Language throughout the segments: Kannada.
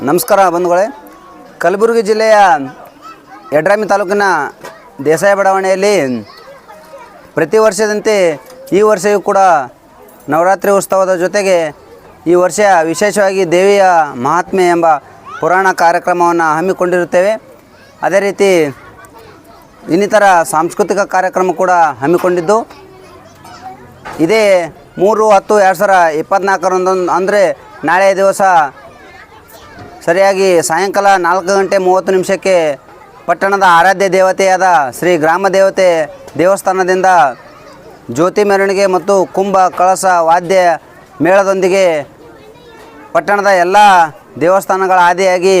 ನಮಸ್ಕಾರ ಬಂಧುಗಳೇ. ಕಲಬುರಗಿ ಜಿಲ್ಲೆಯ ಯಡ್ರಾಮಿ ತಾಲೂಕಿನ ದೇಸಾಯಿ ಬಡಾವಣೆಯಲ್ಲಿ ಪ್ರತಿ ವರ್ಷದಂತೆ ಈ ವರ್ಷವೂ ಕೂಡ ನವರಾತ್ರಿ ಉತ್ಸವದ ಜೊತೆಗೆ ಈ ವರ್ಷ ವಿಶೇಷವಾಗಿ ದೇವಿಯ ಮಹಾತ್ಮೆ ಎಂಬ ಪುರಾಣ ಕಾರ್ಯಕ್ರಮವನ್ನು ಹಮ್ಮಿಕೊಂಡಿರುತ್ತೇವೆ. ಅದೇ ರೀತಿ ಇನ್ನಿತರ ಸಾಂಸ್ಕೃತಿಕ ಕಾರ್ಯಕ್ರಮ ಕೂಡ ಹಮ್ಮಿಕೊಂಡಿದ್ದು. ಇದೇ ಮೂರು, ಹತ್ತು, ಎರಡು ಸಾವಿರ ಇಪ್ಪತ್ತ್ನಾಲ್ಕರಂದು ಅಂದರೆ ನಾಳೆ ದಿವಸ ಸರಿಯಾಗಿ ಸಾಯಂಕಾಲ ನಾಲ್ಕು ಗಂಟೆ ಮೂವತ್ತು ನಿಮಿಷಕ್ಕೆ ಪಟ್ಟಣದ ಆರಾಧ್ಯ ದೇವತೆಯಾದ ಶ್ರೀ ಗ್ರಾಮ ದೇವತೆ ದೇವಸ್ಥಾನದಿಂದ ಜ್ಯೋತಿ ಮೆರವಣಿಗೆ ಮತ್ತು ಕುಂಭ, ಕಳಸ, ವಾದ್ಯ ಮೇಳದೊಂದಿಗೆ ಪಟ್ಟಣದ ಎಲ್ಲ ದೇವಸ್ಥಾನಗಳ ಆದಿಯಾಗಿ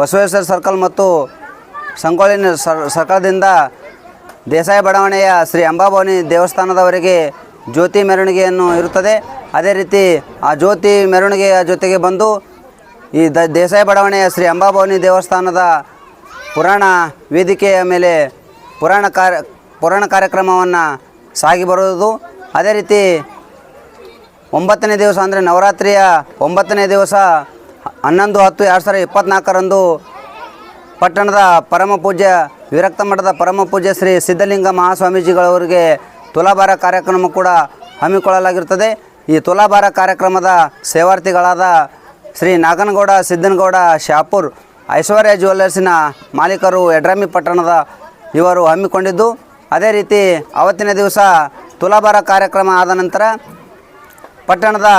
ಬಸವೇಶ್ವರ ಸರ್ಕಲ್ ಮತ್ತು ಸಂಗೊಳ್ಳಿ ಸರ್, ಸರ್ಕಲ್ದಿಂದ ದೇಸಾಯಿ ಬಡಾವಣೆಯ ಶ್ರೀ ಅಂಬಾಭವಾನಿ ದೇವಸ್ಥಾನದವರೆಗೆ ಜ್ಯೋತಿ ಮೆರವಣಿಗೆಯನ್ನು ಇರುತ್ತದೆ. ಅದೇ ರೀತಿ ಆ ಜ್ಯೋತಿ ಮೆರವಣಿಗೆಯ ಜೊತೆಗೆ ಬಂದು ಈ ದ ದೇಸಾಯಿ ಬಡಾವಣೆಯ ಶ್ರೀ ಅಂಬಾಭವಾನಿ ದೇವಸ್ಥಾನದ ಪುರಾಣ ವೇದಿಕೆಯ ಮೇಲೆ ಪುರಾಣ ಕಾರ್ಯ, ಪುರಾಣ ಕಾರ್ಯಕ್ರಮವನ್ನು ಸಾಗಿ ಬರುವುದು. ಅದೇ ರೀತಿ ಒಂಬತ್ತನೇ ದಿವಸ ಅಂದರೆ ನವರಾತ್ರಿಯ ಒಂಬತ್ತನೇ ದಿವಸ ಹನ್ನೊಂದು ಹತ್ತು ಎರಡು ಸಾವಿರದ ಇಪ್ಪತ್ತ್ನಾಲ್ಕರಂದು ಪಟ್ಟಣದ ಪರಮ ಪೂಜ್ಯ, ವಿರಕ್ತ ಮಠದ ಪರಮ ಪೂಜ್ಯ ಶ್ರೀ ಸಿದ್ಧಲಿಂಗ ಮಹಾಸ್ವಾಮೀಜಿಗಳವರಿಗೆ ತುಲಾಭಾರ ಕಾರ್ಯಕ್ರಮ ಕೂಡ ಹಮ್ಮಿಕೊಳ್ಳಲಾಗಿರುತ್ತದೆ. ಈ ತುಲಾಭಾರ ಕಾರ್ಯಕ್ರಮದ ಸೇವಾರ್ಥಿಗಳಾದ ಶ್ರೀ ನಾಗನಗೌಡ, ಸಿದ್ದನಗೌಡ, ಶಾಪುರ್, ಐಶ್ವರ್ಯ ಜ್ಯುವೆಲ್ಲರ್ಸಿನ ಮಾಲೀಕರು ಯಡ್ರಾಮಿ ಪಟ್ಟಣದ ಇವರು ಹಮ್ಮಿಕೊಂಡಿದ್ದು. ಅದೇ ರೀತಿ ಅವತ್ತಿನ ದಿವಸ ತುಲಾಭಾರ ಕಾರ್ಯಕ್ರಮ ಆದ ನಂತರ ಪಟ್ಟಣದ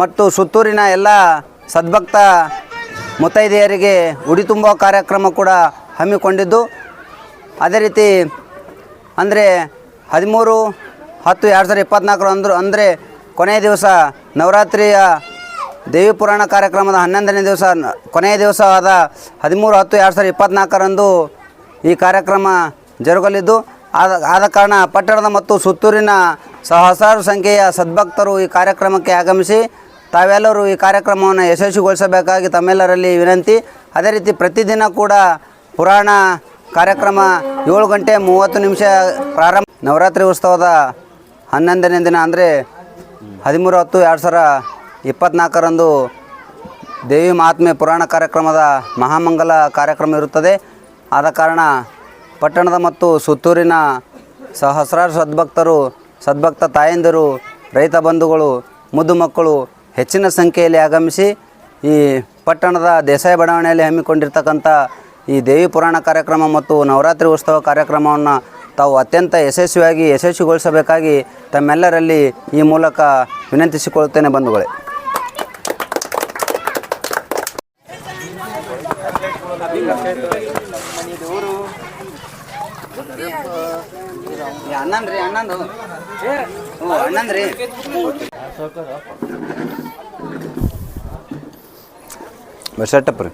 ಮತ್ತು ಸುತ್ತೂರಿನ ಎಲ್ಲ ಸದ್ಭಕ್ತ ಮುತ್ತೈದೆಯರಿಗೆ ಉಡಿ ತುಂಬುವ ಕಾರ್ಯಕ್ರಮ ಕೂಡ ಹಮ್ಮಿಕೊಂಡಿದ್ದು. ಅದೇ ರೀತಿ ಅಂದರೆ ಹದಿಮೂರು, ಹತ್ತು, ಎರಡು ಸಾವಿರದ ಅಂದರು ಅಂದರೆ ಕೊನೆಯ ದಿವಸ ನವರಾತ್ರಿಯ ದೇವಿ ಪುರಾಣ ಕಾರ್ಯಕ್ರಮದ ಹನ್ನೊಂದನೇ ದಿವಸ, ಕೊನೆಯ ದಿವಸ ಆದ ಹದಿಮೂರು, ಹತ್ತು, ಎರಡು ಸಾವಿರದ ಇಪ್ಪತ್ತ್ನಾಲ್ಕರಂದು ಈ ಕಾರ್ಯಕ್ರಮ ಜರುಗಲಿದ್ದು, ಆದ ಆದ ಕಾರಣ ಪಟ್ಟಣದ ಮತ್ತು ಸುತ್ತೂರಿನ ಸಹಸ್ರಾರು ಸಂಖ್ಯೆಯ ಸದ್ಭಕ್ತರು ಈ ಕಾರ್ಯಕ್ರಮಕ್ಕೆ ಆಗಮಿಸಿ, ತಾವೆಲ್ಲರೂ ಈ ಕಾರ್ಯಕ್ರಮವನ್ನು ಯಶಸ್ವಿಗೊಳಿಸಬೇಕಾಗಿ ತಮ್ಮೆಲ್ಲರಲ್ಲಿ ವಿನಂತಿ. ಅದೇ ರೀತಿ ಪ್ರತಿದಿನ ಕೂಡ ಪುರಾಣ ಕಾರ್ಯಕ್ರಮ ಏಳು ಗಂಟೆ ಮೂವತ್ತು ನಿಮಿಷ ಪ್ರಾರಂಭ. ನವರಾತ್ರಿ ಉತ್ಸವದ ಹನ್ನೊಂದನೇ ದಿನ, ಅಂದರೆ ಹದಿಮೂರು, ಹತ್ತು, ಎರಡು ಸಾವಿರ ಇಪ್ಪತ್ತ್ನಾಲ್ಕರಂದು ದೇವಿ ಮಹಾತ್ಮೆ ಪುರಾಣ ಕಾರ್ಯಕ್ರಮದ ಮಹಾಮಂಗಲ ಕಾರ್ಯಕ್ರಮ ಇರುತ್ತದೆ. ಆದ ಕಾರಣ ಪಟ್ಟಣದ ಮತ್ತು ಸುತ್ತೂರಿನ ಸಹಸ್ರಾರು ಸದ್ಭಕ್ತರು, ಸದ್ಭಕ್ತ ತಾಯಂದಿರು, ರೈತ ಬಂಧುಗಳು, ಮುದ್ದು ಮಕ್ಕಳು ಹೆಚ್ಚಿನ ಸಂಖ್ಯೆಯಲ್ಲಿ ಆಗಮಿಸಿ ಈ ಪಟ್ಟಣದ ದೇಸಾಯಿ ಬಡಾವಣೆಯಲ್ಲಿ ಹಮ್ಮಿಕೊಂಡಿರ್ತಕ್ಕಂಥ ಈ ದೇವಿ ಪುರಾಣ ಕಾರ್ಯಕ್ರಮ ಮತ್ತು ನವರಾತ್ರಿ ಉತ್ಸವ ಕಾರ್ಯಕ್ರಮವನ್ನು ತಾವು ಅತ್ಯಂತ ಯಶಸ್ವಿಯಾಗಿ ಯಶಸ್ವಿಗೊಳಿಸಬೇಕಾಗಿ ತಮ್ಮೆಲ್ಲರಲ್ಲಿ ಈ ಮೂಲಕ ವಿನಂತಿಸಿಕೊಳ್ಳುತ್ತೇನೆ ಬಂಧುಗಳೇ. ಅಣ್ಣನ್ರಿ ಅಣ್ಣಂದು ಹ್ಞೂ ಅಣ್ಣಂದ್ರಿ ಬಸಟ್ಟಪ್ಪ ರೀ.